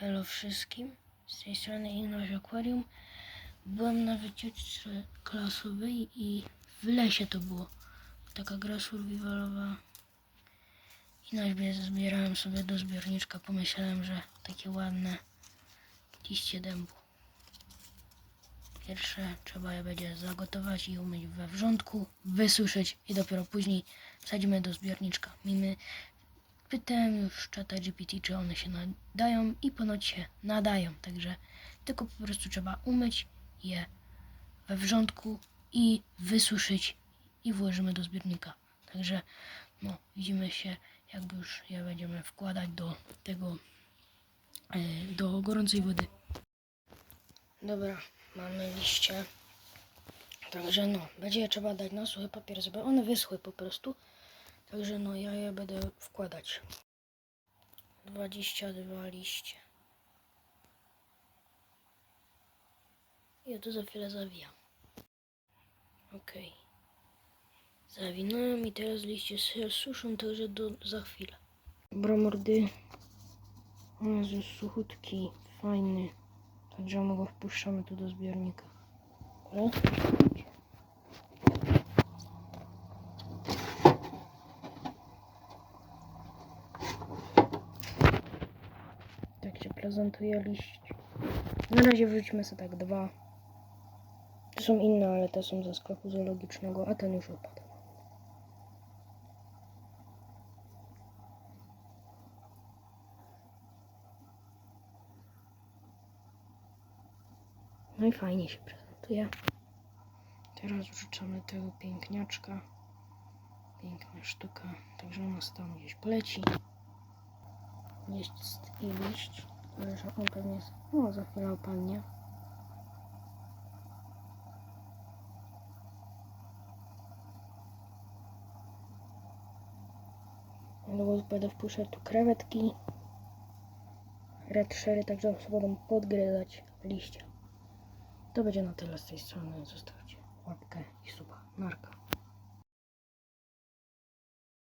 Elo wszystkim, z tej strony Ignaś Aquarium. Byłem na wycieczce klasowej i w lesie to było. Taka gra survivalowa. I na sobie zbierałem sobie do zbiorniczka. Pomyślałem, że takie ładne liście dębu. Pierwsze trzeba je będzie zagotować i umyć we wrzątku, wysuszyć i dopiero później wsadzimy do zbiorniczka. Mimy Pytałem już czata GPT, czy one się nadają i ponoć się nadają, także tylko po prostu trzeba umyć je we wrzątku i wysuszyć i włożymy do zbiornika. Także no, widzimy się, jakby już je będziemy wkładać do tego, e, do gorącej wody. Dobra, mamy liście. Także no, będzie trzeba dać na suchy papier, żeby one wyschły po prostu. Także no ja je będę wkładać. 22 liście. Ja to za chwilę zawijam. Okej. Zawinąłem i teraz liście się suszą, także do, za chwilę. Dobra mordy. O Jezu, suchutki, fajny. Także my go wpuszczamy tu do zbiornika. Tak się prezentuje liść. Na razie wrzućmy sobie tak dwa. To są inne, ale te są ze sklepu zoologicznego, a ten już opadł. No i fajnie się prezentuje. Teraz wrzucamy tego piękniaczka. Piękna sztuka, także ona tam gdzieś poleci liść i liść. Zresztą on pewnie jest. Za chwilę opadnie. Długo będę wpuszczać tu krewetki. Red sherry, także będą podgryzać liścia. To będzie na tyle z tej strony. Zostawcie łapkę i suba. Narka.